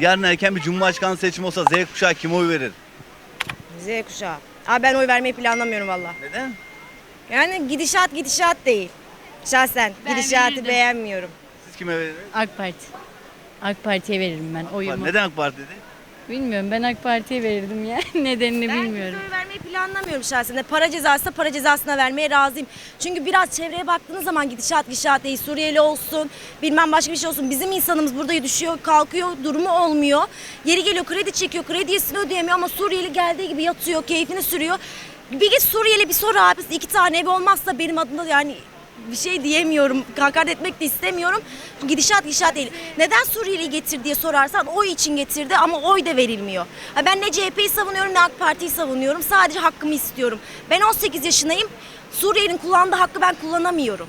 Yarın erken bir cumhurbaşkanlığı seçimi olsa Z kuşağı kime oy verir? Z kuşağı. Abi ben oy vermeyi planlamıyorum valla. Neden? Yani gidişat gidişat değil. Şahsen Ben gidişatı verirdim. beğenmiyorum. Siz kime verirsiniz? AK Parti. AK Parti'ye veririm ben oyumu. Neden AK Parti dedi? Bilmiyorum ben AK Parti'ye verirdim ya. Nedenini Ben bilmiyorum. oy vermeyi planlamıyorum şahsen. Para cezası para cezasına vermeye razıyım. Çünkü biraz çevreye baktığınız zaman gidişat gidişat değil. Suriyeli olsun, bilmem başka bir şey olsun. Bizim insanımız burada düşüyor, kalkıyor, durumu olmuyor. Yeri geliyor kredi çekiyor, kredisini ödeyemiyor ama Suriyeli geldiği gibi yatıyor, keyfini sürüyor. Bir git Suriyeli bir sor abi. iki tane evi olmazsa benim adımda yani bir şey diyemiyorum. Hakaret etmek de istemiyorum. Gidişat gidişat değil. Neden Suriyeli'yi getir diye sorarsan oy için getirdi ama oy da verilmiyor. Ben ne CHP'yi savunuyorum ne AK Parti'yi savunuyorum. Sadece hakkımı istiyorum. Ben 18 yaşındayım. Suriyeli'nin kullandığı hakkı ben kullanamıyorum.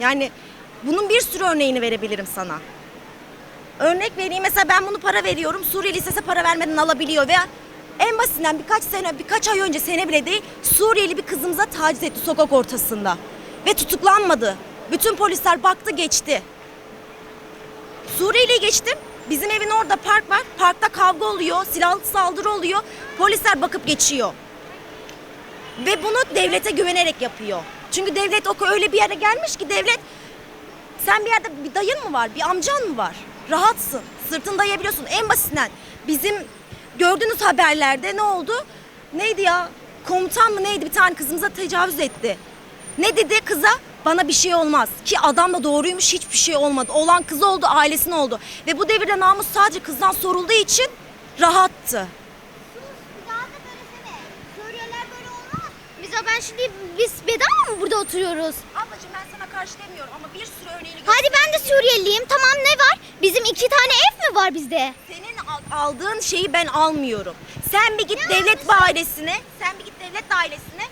Yani bunun bir sürü örneğini verebilirim sana. Örnek vereyim mesela ben bunu para veriyorum. Suriyeli istese para vermeden alabiliyor veya en basitinden birkaç sene, birkaç ay önce sene bile değil Suriyeli bir kızımıza taciz etti sokak ortasında. Ve tutuklanmadı. Bütün polisler baktı geçti. Suriyeli'yi geçtim. Bizim evin orada park var. Parkta kavga oluyor, silahlı saldırı oluyor. Polisler bakıp geçiyor. Ve bunu devlete güvenerek yapıyor. Çünkü devlet o öyle bir yere gelmiş ki devlet sen bir yerde bir dayın mı var, bir amcan mı var? Rahatsın, sırtını dayayabiliyorsun. En basitinden bizim gördüğünüz haberlerde ne oldu? Neydi ya? Komutan mı neydi bir tane kızımıza tecavüz etti. Ne dedi kıza? Bana bir şey olmaz. Ki adam da doğruymuş hiçbir şey olmadı. Olan kız oldu, ailesine oldu. Ve bu devirde namus sadece kızdan sorulduğu için rahattı. Mesela ben şimdi biz bedava mı burada oturuyoruz? Ablacığım ben sana karşı demiyorum ama bir sürü örneğini Hadi ben de Suriyeliyim. Tamam ne var? Bizim iki tane ev mi var bizde? Senin al- aldığın şeyi ben almıyorum. Sen bir git devlet dairesine, sen bir git devlet dairesine.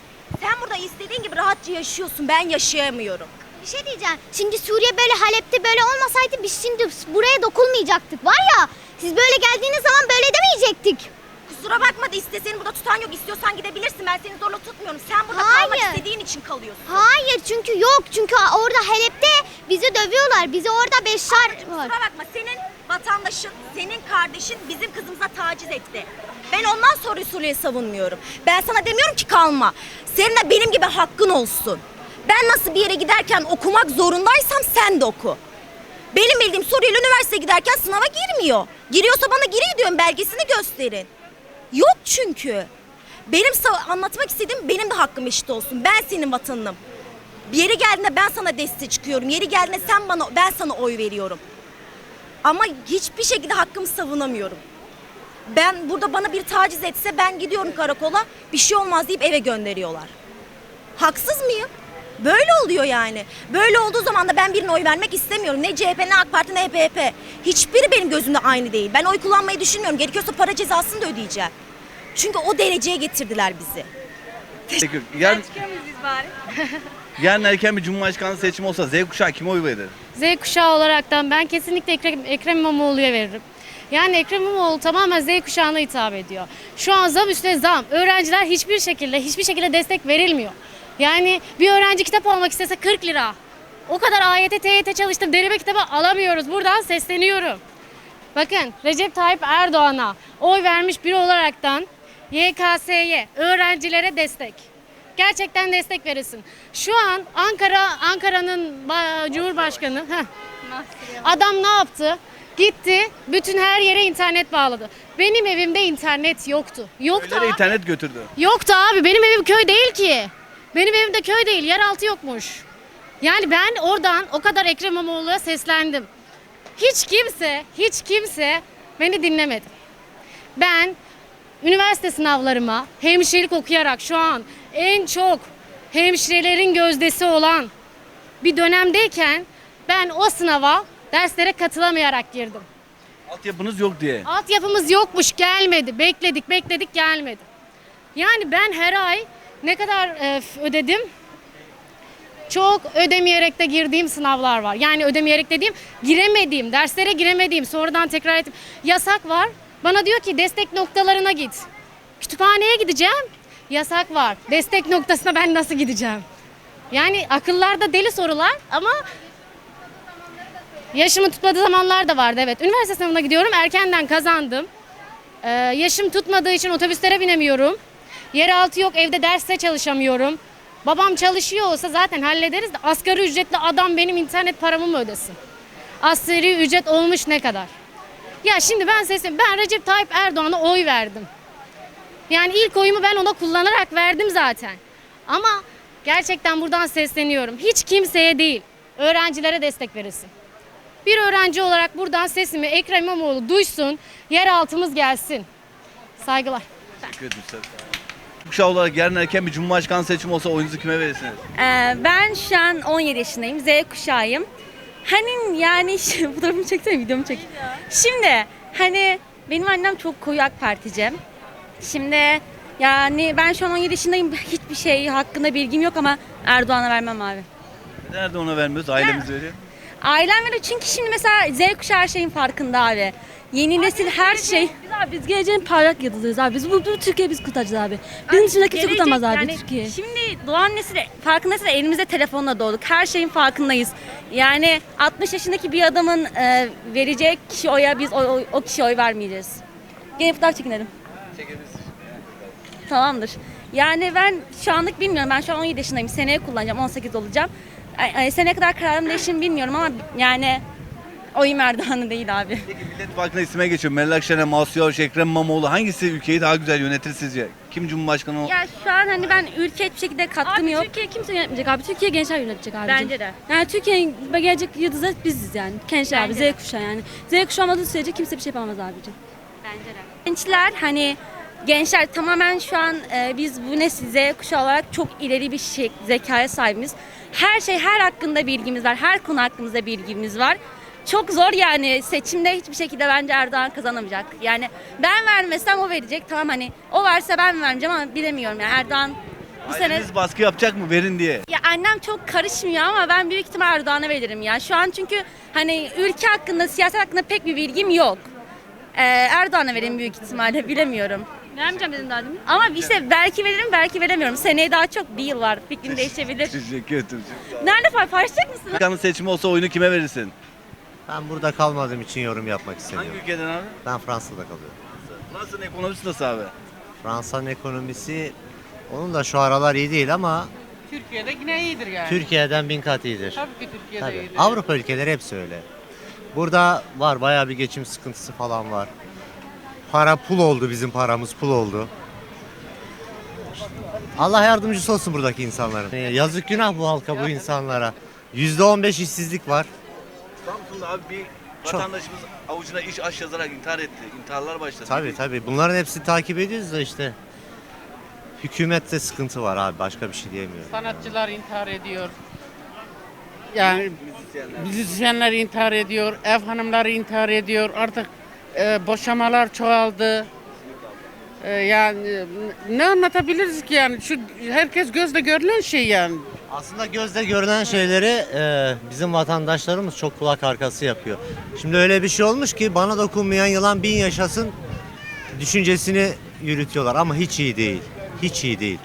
Sen burada istediğin gibi rahatça yaşıyorsun. Ben yaşayamıyorum. Bir şey diyeceğim. Şimdi Suriye böyle Halep'te böyle olmasaydı biz şimdi buraya dokunmayacaktık. Var ya siz böyle geldiğiniz zaman böyle demeyecektik. Kusura bakma da iste seni burada tutan yok. İstiyorsan gidebilirsin. Ben seni zorla tutmuyorum. Sen burada Hayır. kalmak istediğin için kalıyorsun. Hayır çünkü yok. Çünkü orada Halep'te bizi dövüyorlar. Bizi orada beşer var. Kusura bakma senin vatandaşın, senin kardeşin bizim kızımıza taciz etti. Ben ondan sonra Suriye'yi savunmuyorum. Ben sana demiyorum ki kalma. Senin de benim gibi hakkın olsun. Ben nasıl bir yere giderken okumak zorundaysam sen de oku. Benim bildiğim Suriyeli üniversiteye giderken sınava girmiyor. Giriyorsa bana giriyor diyorum belgesini gösterin. Yok çünkü. Benim anlatmak istediğim benim de hakkım eşit olsun. Ben senin vatanınım. Bir yere geldiğinde ben sana destek çıkıyorum. Yeri geldiğinde sen bana ben sana oy veriyorum. Ama hiçbir şekilde hakkımı savunamıyorum. Ben burada bana bir taciz etse ben gidiyorum karakola bir şey olmaz deyip eve gönderiyorlar. Haksız mıyım? Böyle oluyor yani. Böyle olduğu zaman da ben birine oy vermek istemiyorum. Ne CHP ne AK Parti ne HDP. Hiçbiri benim gözümde aynı değil. Ben oy kullanmayı düşünmüyorum. Gerekiyorsa para cezasını da ödeyeceğim. Çünkü o dereceye getirdiler bizi. Teşekkür. Yarın, yarın erken bir cumhurbaşkanlığı seçimi olsa Z kuşağı kime oy verir? Z kuşağı olaraktan ben kesinlikle Ekrem, Ekrem İmamoğlu'ya veririm. Yani Ekrem İmamoğlu tamamen Z kuşağına hitap ediyor. Şu an zam üstüne zam. Öğrenciler hiçbir şekilde hiçbir şekilde destek verilmiyor. Yani bir öğrenci kitap almak istese 40 lira. O kadar AYT, TYT çalıştım. Deneme kitabı alamıyoruz. Buradan sesleniyorum. Bakın Recep Tayyip Erdoğan'a oy vermiş biri olaraktan YKS'ye, öğrencilere destek. Gerçekten destek verilsin. Şu an Ankara, Ankara'nın ba- Cumhurbaşkanı, heh, adam ne yaptı? Gitti, bütün her yere internet bağladı. Benim evimde internet yoktu. Yoktu Köylere abi. internet götürdü. Yoktu abi. Benim evim köy değil ki. Benim evim de köy değil. Yeraltı yokmuş. Yani ben oradan o kadar Ekrem İmamoğlu'na seslendim. Hiç kimse, hiç kimse beni dinlemedi. Ben üniversite sınavlarıma hemşirelik okuyarak şu an en çok hemşirelerin gözdesi olan bir dönemdeyken ben o sınava derslere katılamayarak girdim. Altyapınız yok diye. Altyapımız yokmuş gelmedi. Bekledik bekledik gelmedi. Yani ben her ay ne kadar e, ödedim? Çok ödemeyerek de girdiğim sınavlar var. Yani ödemeyerek dediğim giremediğim, derslere giremediğim, sonradan tekrar ettim. Yasak var. Bana diyor ki destek noktalarına git. Kütüphaneye gideceğim. Yasak var. Destek noktasına ben nasıl gideceğim? Yani akıllarda deli sorular ama Yaşımı tutmadığı zamanlar da vardı evet. Üniversite sınavına gidiyorum erkenden kazandım. Ee, yaşım tutmadığı için otobüslere binemiyorum. Yeraltı yok evde derste çalışamıyorum. Babam çalışıyor olsa zaten hallederiz de asgari ücretli adam benim internet paramı mı ödesin? Asgari ücret olmuş ne kadar? Ya şimdi ben sesim ben Recep Tayyip Erdoğan'a oy verdim. Yani ilk oyumu ben ona kullanarak verdim zaten. Ama gerçekten buradan sesleniyorum. Hiç kimseye değil, öğrencilere destek verilsin. Bir öğrenci olarak buradan sesimi Ekrem İmamoğlu duysun, yer altımız gelsin. Saygılar. Teşekkür ederim. Kuşağı olarak yarın erken bir cumhurbaşkanı seçimi olsa oyunuzu kime verirsiniz? Ee, ben şu an 17 yaşındayım. Z kuşağıyım. Hani yani fotoğrafımı çeksene videomu çek. Şimdi hani benim annem çok koyu AK Partici. Şimdi yani ben şu an 17 yaşındayım. Hiçbir şey hakkında bilgim yok ama Erdoğan'a vermem abi. Nerede ona vermiyoruz? Ailemiz veriyor. Ailem veriyor çünkü şimdi mesela Z kuşağı her şeyin farkında abi. Yeni nesil her şey. Biz abi biz geleceğin parlak yıldızıyız abi. Biz bu, bu Türkiye biz kurtaracağız abi. Bizim dışında kimse Gelecek kurtamaz abi yani Türkiye. Şimdi doğan nesil farkındaysa elimizde telefonla doğduk. Her şeyin farkındayız. Yani 60 yaşındaki bir adamın e, vereceği kişi oya biz o, o, o kişiye oy vermeyeceğiz. Gene fotoğraf çekinelim. Tamamdır. Yani ben şu anlık bilmiyorum. Ben şu an 17 yaşındayım. Seneye kullanacağım. 18 olacağım. Ay, ay, seneye kadar kararım değişir mi bilmiyorum ama yani oyum Erdoğan'ı değil abi. Peki Millet İttifakı'na isme geçiyor. Meral Akşener, Mansur Yavaş, Ekrem İmamoğlu hangisi ülkeyi daha güzel yönetir sizce? Kim Cumhurbaşkanı ol- Ya şu an hani ben ülke hiçbir şekilde katkım Abi yok. Türkiye kimse yönetmeyecek abi. Türkiye gençler yönetecek abi. Bence de. Yani Türkiye'nin gelecek yıldızı biziz yani. Gençler abi, Bence Z kuşağı yani. Z kuşağı olmadığı sürece kimse bir şey yapamaz abicim. Gençler hani gençler tamamen şu an e, biz bu nesil Z kuşağı olarak çok ileri bir şey, zekaya sahibiz. Her şey her hakkında bilgimiz var. Her konu hakkında bilgimiz var. Çok zor yani seçimde hiçbir şekilde bence Erdoğan kazanamayacak. Yani ben vermesem o verecek. Tamam hani o verse ben vermeyeceğim ama bilemiyorum yani Erdoğan bu sene Aileniz baskı yapacak mı? Verin diye. ya annem çok karışmıyor ama ben büyük ihtimal Erdoğan'a veririm ya. Şu an çünkü hani ülke hakkında, siyaset hakkında pek bir bilgim yok. Ee, Erdoğan'a veririm büyük ihtimalle bilemiyorum. Vermeyeceğim dedim daha demin. Ama işte belki veririm belki veremiyorum. Seneye daha çok bir yıl var. Fikrim değişebilir. Teşekkür ederim. Nerede pay- paylaşacak mısın? Cumhurbaşkanı seçimi olsa oyunu kime verirsin? Ben burada kalmadığım için yorum yapmak Hangi istemiyorum. ülkeden abi? Ben Fransa'da kalıyorum. Fransa'nın ekonomisi nasıl abi? Fransa'nın ekonomisi onun da şu aralar iyi değil ama Türkiye'de yine iyidir yani. Türkiye'den bin kat iyidir. Tabii ki Türkiye'de Tabii. iyidir. Avrupa ülkeleri hepsi öyle. Burada var bayağı bir geçim sıkıntısı falan var. Para pul oldu bizim paramız pul oldu. Allah yardımcısı olsun buradaki insanların. Ee, Yazık günah bu halka bu insanlara. %15 işsizlik var. Samsun'da abi bir Çok. vatandaşımız avucuna iş aş yazarak intihar etti. İntiharlar başladı. Tabii tabii. Bunların hepsini takip ediyoruz da işte. Hükümette sıkıntı var abi. Başka bir şey diyemiyorum. Sanatçılar intihar ediyor. Yani müzisyenler intihar ediyor, ev hanımları intihar ediyor. Artık e, boşamalar çoğaldı. E, yani e, ne anlatabiliriz ki yani şu herkes gözle görülen şey yani. Aslında gözle görünen şeyleri e, bizim vatandaşlarımız çok kulak arkası yapıyor. Şimdi öyle bir şey olmuş ki bana dokunmayan yılan bin yaşasın düşüncesini yürütüyorlar ama hiç iyi değil. Hiç iyi değil.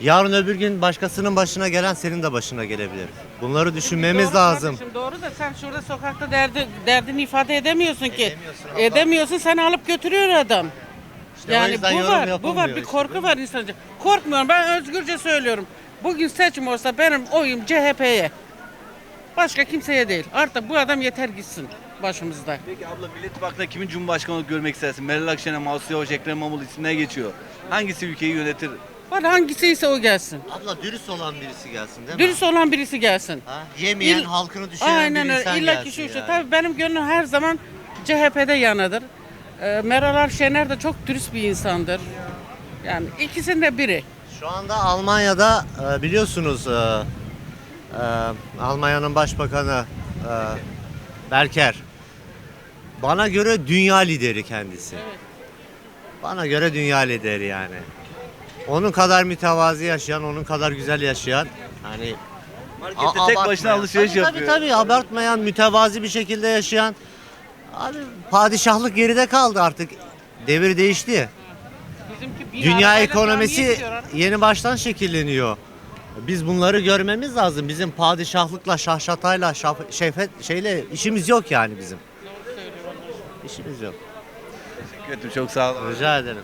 Yarın öbür gün başkasının başına gelen senin de başına gelebilir. Bunları düşünmemiz Doğru lazım. kardeşim, doğru da sen şurada sokakta derdi, derdini ifade edemiyorsun ki. Edemiyorsun, abla. Edemiyorsun sen alıp götürüyor adam. İşte yani bu yorum var, bu var bir işte. korku var insanca. Korkmuyorum ben özgürce söylüyorum. Bugün seçim olsa benim oyum CHP'ye. Başka kimseye değil. Artık bu adam yeter gitsin başımızda. Peki abla Millet İttifakı'nda kimin Cumhurbaşkanı olarak görmek istersin? Meral Akşener, Mansur Yavaş, Ekrem İmamoğlu isimler geçiyor. Hangisi ülkeyi yönetir? Var hangisi ise o gelsin. Abla dürüst olan birisi gelsin değil mi? Dürüst olan birisi gelsin. Ha? Yemeyen, İl- halkını düşünen Aynen bir insan öyle. İlla gelsin ki şu şu. yani. Tabii benim gönlüm her zaman CHP'de yanadır. Ee, Meral Akşener de çok dürüst bir insandır. Yani ikisinde biri. Şu anda Almanya'da e, biliyorsunuz e, e, Almanya'nın başbakanı e, Merkel. Bana göre dünya lideri kendisi. Bana göre dünya lideri yani. Onun kadar mütevazi yaşayan, onun kadar güzel yaşayan hani Markette tek başına abartmayan. alışveriş tabii, yapıyor. Tabii tabii abartmayan, mütevazi bir şekilde yaşayan. Abi padişahlık geride kaldı artık. Devir değişti. Bizimki bir Dünya arabayla camiye ekonomisi gidiyor. yeni baştan şekilleniyor. Biz bunları görmemiz lazım. Bizim padişahlıkla, şahşatayla, şaf- şefet şeyle işimiz yok yani bizim. İşimiz yok. Teşekkür ederim çok sağ olun. Rica ederim.